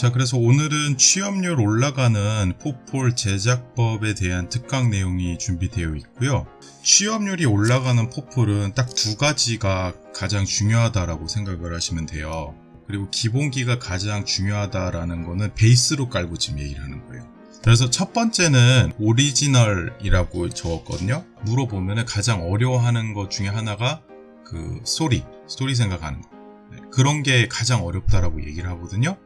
자, 그래서 오늘은 취업률 올라가는 포폴 제작법에 대한 특강 내용이 준비되어 있고요. 취업률이 올라가는 포폴은 딱 두 가지가 가장 중요하다라고 생각을 하시면 돼요. 그리고 기본기가 가장 중요하다라는 거는 베이스로 깔고 지금 얘기를 하는 거예요. 그래서 첫 번째는 오리지널이라고 적었거든요. 물어보면 가장 어려워하는 것 중에 하나가 그 스토리, 스토리 생각하는 거. 네, 그런 게 가장 어렵다라고 얘기를 하거든요.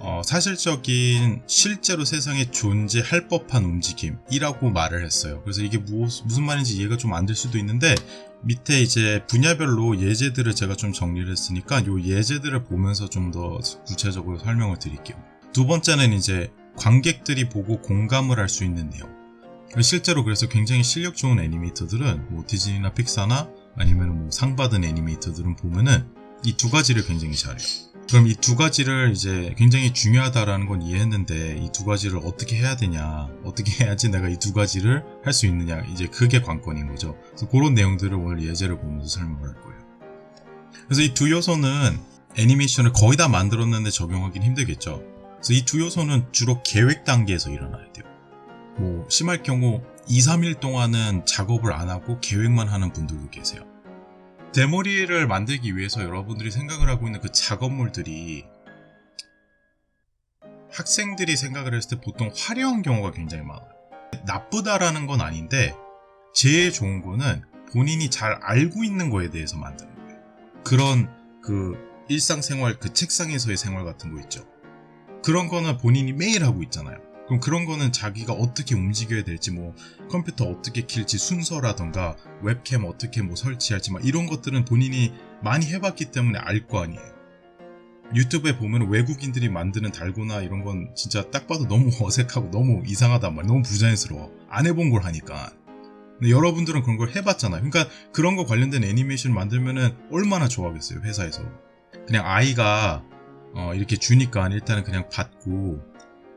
어, 사실적인 실제로 세상에 존재할 법한 움직임이라고 말을 했어요. 그래서 이게 무, 무슨 말인지 이해가 좀 안 될 수도 있는데 밑에 이제 분야별로 예제들을 제가 좀 정리를 했으니까 요 예제들을 보면서 좀 더 구체적으로 설명을 드릴게요. 두 번째는 이제 관객들이 보고 공감을 할 수 있는 내용. 실제로 그래서 굉장히 실력 좋은 애니메이터들은 뭐 디즈니나 픽사나 아니면 뭐 상 받은 애니메이터들은 보면은 이 두 가지를 굉장히 잘해요. 그럼 이 두 가지를 이제 굉장히 중요하다라는 건 이해했는데 이 두 가지를 어떻게 해야 되냐, 어떻게 해야지 내가 이 두 가지를 할 수 있느냐, 이제 그게 관건인 거죠. 그래서 그런 내용들을 오늘 예제를 보면서 설명을 할 거예요. 그래서 이 두 요소는 애니메이션을 거의 다 만들었는데 적용하기는 힘들겠죠. 그래서 이 두 요소는 주로 계획 단계에서 일어나야 돼요. 뭐 심할 경우 2, 3일 동안은 작업을 안 하고 계획만 하는 분들도 계세요. 데모리를 만들기 위해서 여러분들이 생각을 하고 있는 그 작업물들이 학생들이 생각을 했을 때 보통 화려한 경우가 굉장히 많아요. 나쁘다라는 건 아닌데 제일 좋은 거는 본인이 잘 알고 있는 거에 대해서 만드는 거예요. 그런 그 일상생활 그 책상에서의 생활 같은 거 있죠. 그런 거는 본인이 매일 하고 있잖아요. 그럼 그런 거는 자기가 어떻게 움직여야 될지 뭐 컴퓨터 어떻게 킬지 순서라던가 웹캠 어떻게 뭐 설치할지 막 이런 것들은 본인이 많이 해봤기 때문에 알 거 아니에요. 유튜브에 보면 외국인들이 만드는 달고나 이런 건 진짜 딱 봐도 너무 어색하고 너무 이상하단 말이야. 너무 부자연스러워. 안 해본 걸 하니까. 근데 여러분들은 그런 걸 해봤잖아요. 그러니까 그런 거 관련된 애니메이션 만들면은 얼마나 좋아하겠어요, 회사에서. 그냥 아이가 어, 이렇게 주니까 일단은 그냥 받고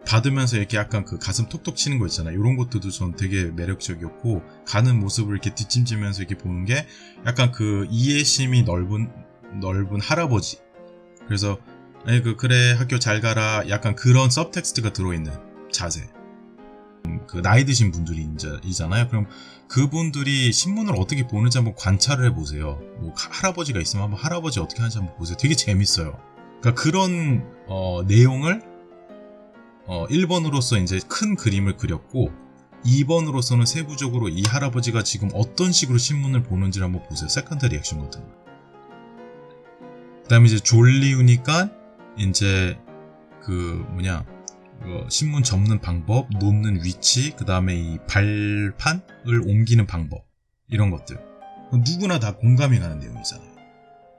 받으면서 이렇게 약간 그 가슴 톡톡 치는 거 있잖아요. 이런 것들도 전 되게 매력적이었고 가는 모습을 이렇게 뒷짐지면서 이렇게 보는 게 약간 그 이해심이 넓은 넓은 할아버지. 그래서 에이 그 그래 학교 잘 가라 약간 그런 서브텍스트가 들어있는 자세. 음, 그 나이 드신 분들이 이잖아요. 그럼 그분들이 신문을 어떻게 보는지 한번 관찰을 해보세요. 뭐 할아버지가 있으면 한번 할아버지 어떻게 하는지 한번 보세요. 되게 재밌어요. 그러니까 그런 어, 내용을 어, 1번으로서 이제 큰 그림을 그렸고 2번으로서는 세부적으로 이 할아버지가 지금 어떤 식으로 신문을 보는지 를 한번 보세요. 세컨드 리액션 같은 거. 그 다음에 이제 졸리우니까 이제 그 뭐냐 그 신문 접는 방법, 놓는 위치, 그 다음에 이 발판을 옮기는 방법 이런 것들 누구나 다 공감이 가는 내용이잖아요.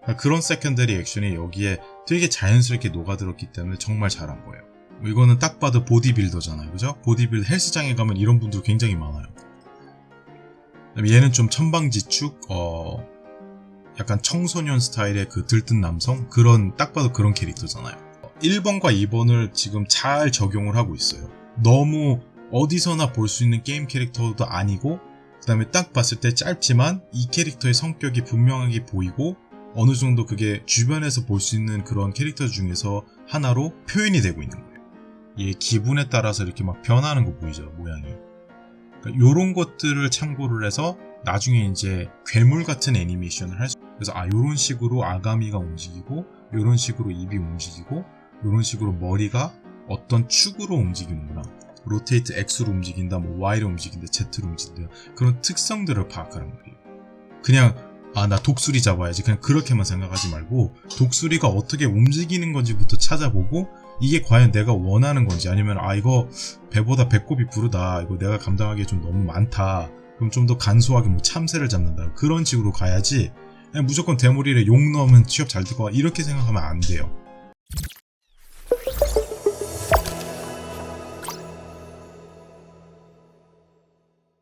그러니까 그런 세컨더리 액션이 여기에 되게 자연스럽게 녹아들었기 때문에 정말 잘한 거예요. 이거는 딱 봐도 보디빌더잖아요. 그죠? 보디빌더 헬스장에 가면 이런 분들 굉장히 많아요. 얘는 좀 천방지축, 어, 약간 청소년 스타일의 그 들뜬 남성? 그런, 딱 봐도 그런 캐릭터잖아요. 1번과 2번을 지금 잘 적용을 하고 있어요. 너무 어디서나 볼 수 있는 게임 캐릭터도 아니고, 그 다음에 딱 봤을 때 짧지만 이 캐릭터의 성격이 분명하게 보이고, 어느 정도 그게 주변에서 볼 수 있는 그런 캐릭터 중에서 하나로 표현이 되고 있는 거예요. 얘 기분에 따라서 이렇게 막 변하는 거 보이죠, 모양이. 그러니까 요런 것들을 참고를 해서 나중에 이제 괴물 같은 애니메이션을 할 수, 그래서 아, 요런 식으로 아가미가 움직이고, 요런 식으로 입이 움직이고, 요런 식으로 머리가 어떤 축으로 움직이는구나. 로테이트 X로 움직인다, 뭐 Y로 움직인다, Z로 움직인다. 그런 특성들을 파악하는 거예요. 그냥 아, 나 독수리 잡아야지. 그냥 그렇게만 생각하지 말고, 독수리가 어떻게 움직이는 건지부터 찾아보고, 이게 과연 내가 원하는 건지, 아니면, 아, 이거 배보다 배꼽이 부르다. 이거 내가 감당하기에 좀 너무 많다. 그럼 좀 더 간소하게 뭐 참새를 잡는다. 그런 식으로 가야지, 무조건 대머리를 욕 넣으면 취업 잘 될 거야. 이렇게 생각하면 안 돼요.